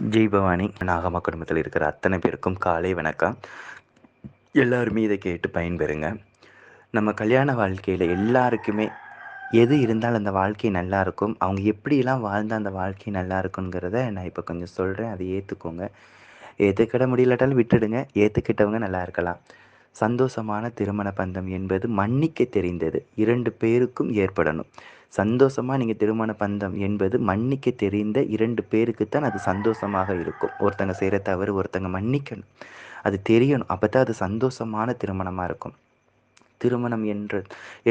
ஜெய் பவானி. நாகம்மா குடும்பத்தில் இருக்கிற அத்தனை பேருக்கும் காலை வணக்கம். எல்லாருமே இதை கேட்டு பயன்பெறுங்க. நம்ம கல்யாண வாழ்க்கையில் எல்லாருக்குமே எது இருந்தாலும் அந்த வாழ்க்கை நல்லாயிருக்கும் அவங்க எப்படிலாம் வாழ்ந்தால் அந்த வாழ்க்கை நல்லா இருக்குங்கிறத நான் இப்போ கொஞ்சம் சொல்கிறேன் அதை ஏற்றுக்கோங்க ஏற்றுக்கிட முடியலட்டாலும் விட்டுடுங்க. ஏற்றுக்கிட்டவங்க நல்லா இருக்கலாம். சந்தோஷமான திருமண பந்தம் என்பது மன்னிக்க தெரிந்தது. இரண்டு பேருக்கும் ஏற்படணும். சந்தோஷமாக நீங்கள் திருமண பந்தம் என்பது மன்னிக்க தெரிந்த இரண்டு பேருக்குத்தான் அது சந்தோஷமாக இருக்கும். ஒருத்தங்க செய்கிற தவறு ஒருத்தங்க மன்னிக்கணும். அது தெரியணும். அப்போ தான் அது சந்தோஷமான திருமணமாக இருக்கும். திருமணம் என்று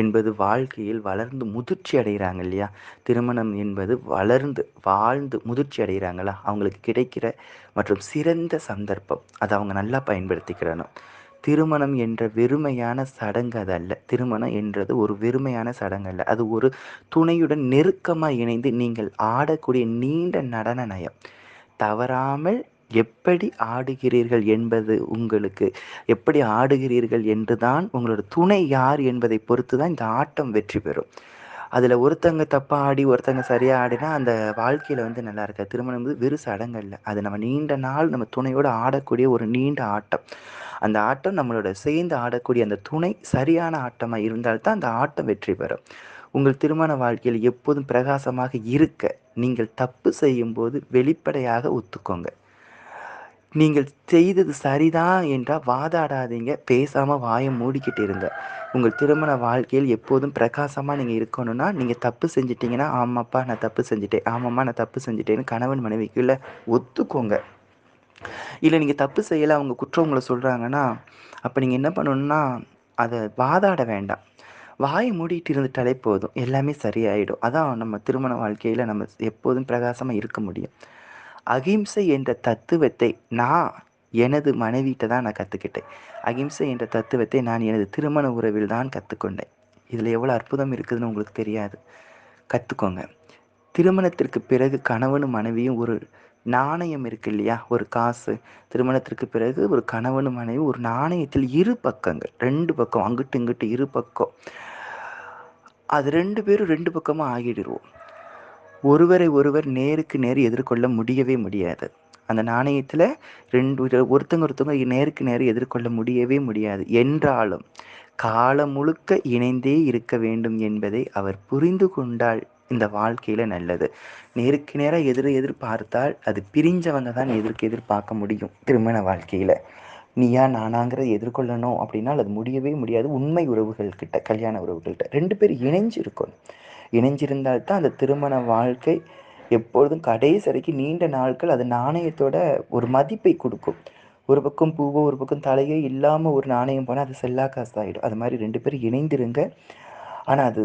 என்பது வாழ்க்கையில் வளர்ந்து முதிர்ச்சி அடைகிறாங்க இல்லையா? திருமணம் என்பது வளர்ந்து வாழ்ந்து முதிர்ச்சி அடைகிறாங்களா? அவங்களுக்கு கிடைக்கிற மற்றும் சிறந்த சந்தர்ப்பம். அதை அவங்க நல்லா பயன்படுத்திக்கிறணும். திருமணம் என்ற வெறுமையான சடங்கு அது அல்ல. திருமணம் என்றது ஒரு வெறுமையான சடங்கு அல்ல. அது ஒரு துணையுடன் நெருக்கமாக இணைந்து நீங்கள் ஆடக்கூடிய நீண்ட நடன நயம். தவறாமல் எப்படி ஆடுகிறீர்கள் என்பது உங்களுக்கு எப்படி ஆடுகிறீர்கள் என்று தான் உங்களோட துணை யார் என்பதை பொறுத்து தான் இந்த ஆட்டம் வெற்றி பெறும். அதில் ஒருத்தங்க தப்பாக ஆடி ஒருத்தங்க சரியாக ஆடினா அந்த வாழ்க்கையில் வந்து நல்லா இருக்காது. திருமணம் வந்து வெறு சடங்கல்ல. அது நம்ம நீண்ட நாள் நம்ம துணையோடு ஆடக்கூடிய ஒரு நீண்ட ஆட்டம். அந்த ஆட்டம் நம்மளோட சேர்ந்து ஆடக்கூடிய அந்த துணை சரியான ஆட்டமாக இருந்தால்தான் அந்த ஆட்டம் வெற்றி பெறும். உங்கள் திருமண வாழ்க்கையில் எப்போதும் பிரகாசமாக இருக்க நீங்கள் தப்பு செய்யும்போது வெளிப்படையாக ஒத்துக்கோங்க. நீங்கள் செய்தது சரிதான் என்றால் வாதாடாதீங்க. பேசாமல் வாயை மூடிக்கிட்டு இருங்க. உங்கள் திருமண வாழ்க்கையில் எப்போதும் பிரகாசமாக நீங்கள் இருக்கணும்னா நீங்கள் தப்பு செஞ்சிட்டிங்கன்னா ஆமாப்பா நான் தப்பு செஞ்சுட்டேன். ஆமாம்மா நான் தப்பு செஞ்சுட்டேன்னு கணவன் மனைவிக்குள்ள ஒத்துக்கோங்க. இல்லை நீங்கள் தப்பு செய்யலை அவங்க குற்றம் உங்களை சொல்கிறாங்கன்னா அப்போ நீங்கள் என்ன பண்ணணுன்னா அதை வாதாட வேண்டாம். வாயை மூடிட்டு இருந்துட்டாலே போதும். எல்லாமே சரியாயிடும். அதான் நம்ம திருமண வாழ்க்கையில் நம்ம எப்போதும் பிரகாசமாக இருக்க முடியும். அகிம்சை என்ற தத்துவத்தை நான் எனது மனைவிட்ட தான் நான் கற்றுக்கிட்டேன் அகிம்சை என்ற தத்துவத்தை நான் எனது திருமண உறவில் தான் கற்றுக்கொண்டேன் இதில் எவ்வளோ அற்புதம் இருக்குதுன்னு உங்களுக்கு தெரியாது. கற்றுக்கோங்க திருமணத்திற்கு பிறகு கணவனும் மனைவியும் ஒரு நாணயம் இருக்கு இல்லையா? ஒரு காசு. திருமணத்திற்கு பிறகு ஒரு கணவனும் மனைவி ஒரு நாணயத்தில் இரு பக்கங்கள். ரெண்டு பக்கம் அங்கிட்டு இங்கிட்டு இரு பக்கம். அது ரெண்டு பேரும் ரெண்டு பக்கமாக ஆகிடுவோம். ஒருவரை ஒருவர் நேருக்கு நேர் எதிர்கொள்ள முடியவே முடியாது. அந்த நாணயத்தில் ரெண்டு ஒருத்தங்க ஒருத்தவங்க நேருக்கு நேர் எதிர்கொள்ள முடியவே முடியாது. என்றாலும் காலம் முழுக்க இணைந்தே இருக்க வேண்டும் என்பதை அவர் புரிந்து கொண்டால் இந்த வாழ்க்கையில் நல்லது. நேருக்கு நேராக எதிர் எதிர்பார்த்தால் அது பிரிஞ்சவங்க தான் எதிர்க்கு எதிர்பார்க்க முடியும் திருமண வாழ்க்கையில். நீயா நானாங்கிறத எதிர்கொள்ளணும் அப்படின்னா அது முடியவே முடியாது. உண்மை உறவுகள்கிட்ட கல்யாண உறவுகள்கிட்ட. ரெண்டு பேர் இணைஞ்சு இருக்கணும் இணைஞ்சிருந்தால் தான் அந்த திருமண வாழ்க்கை எப்பொழுதும் கடைசி வரைக்கும் நீண்ட நாட்கள் அது நாணயத்தோட ஒரு மதிப்பை கொடுக்கும். ஒரு பக்கம் பூவோ ஒரு பக்கம் தலையோ இல்லாமல் ஒரு நாணயம் போனால் அது செல்லா காசு ஆகிடும் அது மாதிரி ரெண்டு பேரும் இணைந்திருங்க. ஆனால் அது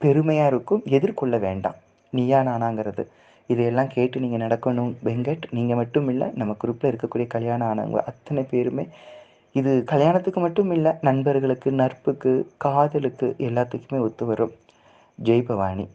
பெருமையாக இருக்கும். எதிர்கொள்ள வேண்டாம். நீயா நானாங்கிறது. இதையெல்லாம் கேட்டு நீங்கள் நடக்கணும். வெங்கட் நீங்கள் மட்டும் இல்லை நம்ம குரூப்பில் இருக்கக்கூடிய கல்யாணம் ஆனவங்க அத்தனை பேருமே இது கல்யாணத்துக்கு மட்டும் இல்லை நண்பர்களுக்கு நட்புக்கு காதலுக்கு எல்லாத்துக்குமே ஒத்து வரும். ജയ് ഭവാനി